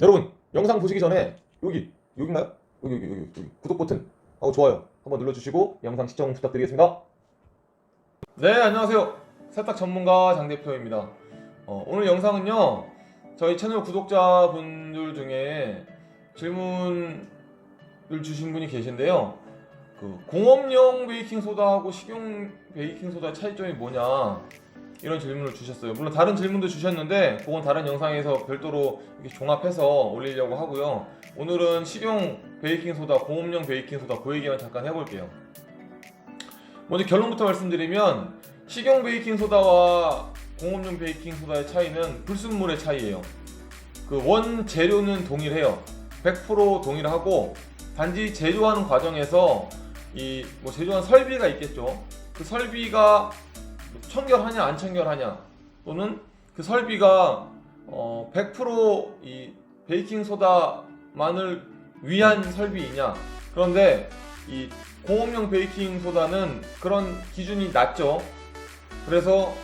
여러분 영상 보시기 전에 여기 여기인가요? 여기 여기 여기, 여기 구독 버튼 하고 좋아요 한번 눌러주시고 영상 시청 부탁드리겠습니다. 네 안녕하세요 세탁 전문가 장 대표입니다. 어, 오늘 영상은요 저희 채널 구독자분들 중에 질문을 주신 분이 계신데요. 그 공업용 베이킹 소다하고 식용 베이킹 소다 차이점이 뭐냐 이런 질문을 주셨어요. 물론 다른 질문도 주셨는데 그건 다른 영상에서 별도로 이렇게 종합해서 올리려고 하고요. 오늘은 식용 베이킹 소다, 공업용 베이킹 소다 그 얘기만 잠깐 해볼게요. 먼저 결론부터 말씀드리면 식용 베이킹 소다와 공업용 베이킹 소다의 차이는 불순물의 차이예요. 그 원 재료는 동일해요. 100% 동일하고 단지 제조하는 과정에서 이 뭐 제조한 설비가 있겠죠. 그 설비가 청결하냐 안 청결하냐 또는 그 설비가 어 100%이 베이킹 소다만을 위한 설비이냐 그런데 이 공업용 베이킹 소다는 그런 기준이 낮죠. 그래서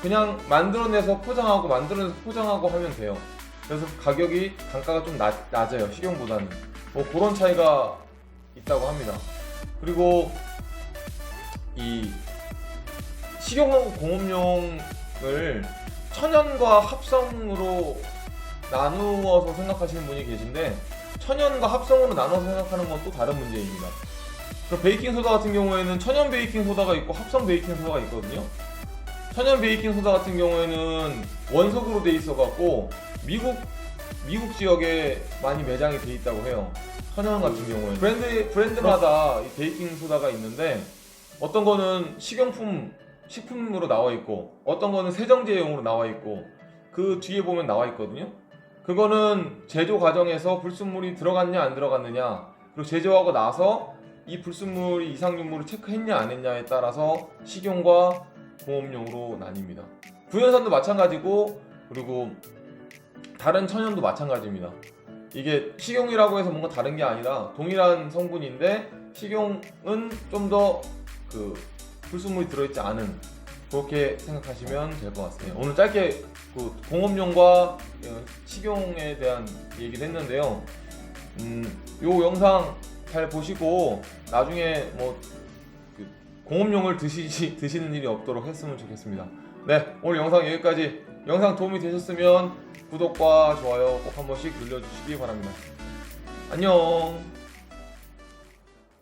그냥 만들어내서 포장하고 만들어내서 포장하고 하면 돼요. 그래서 가격이 단가가 좀 낮, 낮아요 식용보다는 뭐 그런 차이가 있다고 합니다. 그리고 이 식용하고 공업용을 천연과 합성으로 나누어서 생각하시는 분이 계신데 천연과 합성으로 나눠서 생각하는 건 또 다른 문제입니다. 그럼 베이킹 소다 같은 경우에는 천연 베이킹 소다가 있고 합성 베이킹 소다가 있거든요. 천연 베이킹 소다 같은 경우에는 원석으로 돼 있어 갖고 미국 미국 지역에 많이 매장이 돼 있다고 해요. 천연 같은 경우에 브랜드 브랜드마다 이 베이킹 소다가 있는데 어떤 거는 식용품 식품으로 나와 있고 어떤 거는 세정제용으로 나와 있고 그 뒤에 보면 나와 있거든요. 그거는 제조 과정에서 불순물이 들어갔냐 안 들어갔느냐 그리고 제조하고 나서 이 불순물이 이상균물을 체크했냐 안 했냐에 따라서 식용과 공업용으로 나뉩니다. 구연산도 마찬가지고 그리고 다른 천연도 마찬가지입니다. 이게 식용이라고 해서 뭔가 다른 게 아니라 동일한 성분인데 식용은 좀 더그 불순물이 들어있지 않은 그렇게 생각하시면 될 것 같습니다. 오늘 짧게 그 공업용과 어, 식용에 대한 얘기를 했는데요. 음, 요 영상 잘 보시고 나중에 뭐 그 공업용을 드시지 드시는 일이 없도록 했으면 좋겠습니다. 네, 오늘 영상 여기까지. 영상 도움이 되셨으면 구독과 좋아요 꼭 한 번씩 눌러주시기 바랍니다. 안녕.